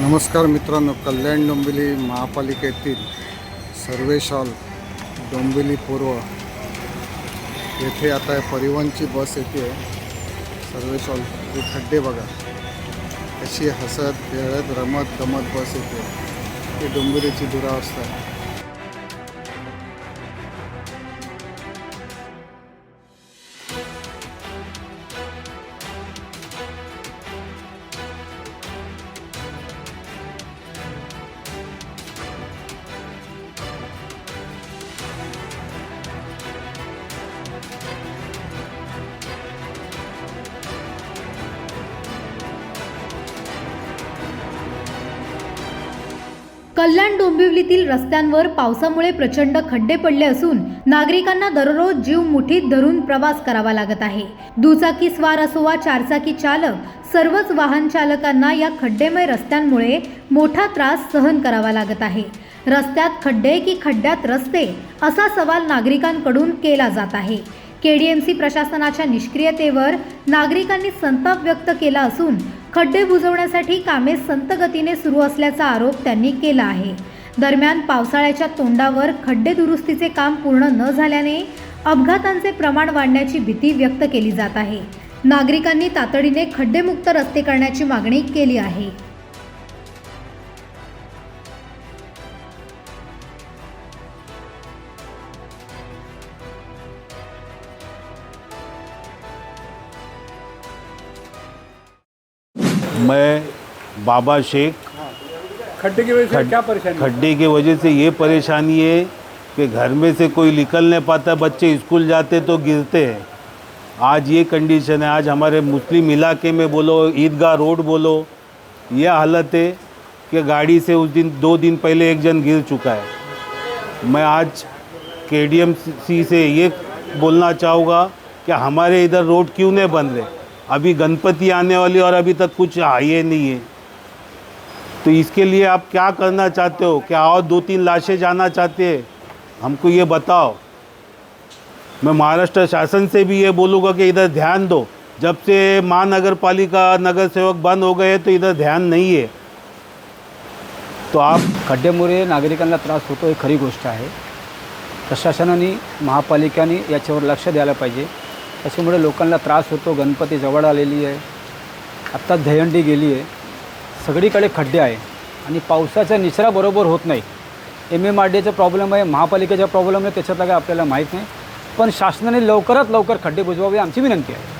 नमस्कार मित्रांनो कल्याण डोंबिवली महापालिकेतील सर्वेशाल डोंबिवली पूर्व येथे आता परिवहनची बस येते. आहे सर्वेशाल हे खड्डे बघा. अशी हसत खेळत रमत गमत बस येते. ही डोंबिवलीची दुरावस्था आहे. कल्याण डोंबिवलीतील रस्त्यांवर पावसामुळे प्रचंड खड्डे पडले असून नागरिकांना दररोज जीव मुठीत धरून प्रवास करावा लागत आहे. दुचाकी स्वार असो वा चारचाकी चालक सर्वच वाहन चालकांना या खड्डेमय रस्त्यांमुळे मोठा त्रास सहन करावा लागत आहे. रस्त्यात खड्डे की खड्ड्यात रस्ते असा सवाल नागरिकांकडून केला जात आहे. केडीएमसी प्रशासनाच्या निष्क्रियतेवर नागरिकांनी संताप व्यक्त केला असून खड्डे बुजवण्यासाठी कामे संत गतीने सुरू असल्याचा आरोप त्यांनी केला आहे. दरम्यान पावसाळ्याच्या तोंडावर खड्डे दुरुस्तीचे काम पूर्ण न झाल्याने अपघातांचे प्रमाण वाढण्याची भीती व्यक्त केली जात आहे. नागरिकांनी तातडीने खड्डेमुक्त रस्ते करण्याची मागणी केली आहे. मैं बाबा शेख खड्डे की वजह से खड- क्या परेशानी? खड्डे की वजह से ये परेशानी है कि घर में से कोई निकल नहीं पाता बच्चे स्कूल जाते तो गिरते हैं। आज ये कंडीशन है आज हमारे मुस्लिम इलाके में बोलो ईदगाह रोड बोलो ये हालत है कि गाड़ी से उस दिन दो दिन पहले एक जन गिर चुका है। मैं आज के डी एम सी से ये बोलना चाहूँगा कि हमारे इधर रोड क्यों नहीं बन रहे? अभी गणपति आने वाली और अभी तक कुछ आए नहीं है। तो इसके लिए आप क्या करना चाहते हो? क्या और दो तीन लाशें जाना चाहते हैं? हमको ये बताओ। मैं महाराष्ट्र शासन से भी ये बोलूँगा कि इधर ध्यान दो। जब से महानगर पालिका नगर सेवक बंद हो गए तो इधर ध्यान नहीं है। तो आप खड्ड्यामुळे नागरिकांना त्रास होतो ही खरी गोष्ट आहे. प्रशासनाने महापालिकाने याच्यावर लक्ष द्यायला पाहिजे. त्याच्यामुळे लोकांना त्रास होतो. गणपती जवळ आलेली आहे. आत्ता दहंडी गेली आहे. सगळीकडे खड्डे आहे. आणि पावसाचा निचरा बरोबर होत नाही. एम एम आर डीचा प्रॉब्लेम आहे. महापालिकेचा प्रॉब्लेम आहे. त्याच्यातला काय आपल्याला माहीत नाही. पण शासनाने लवकरात लवकर खड्डे बुजवावे आमची विनंती आहे.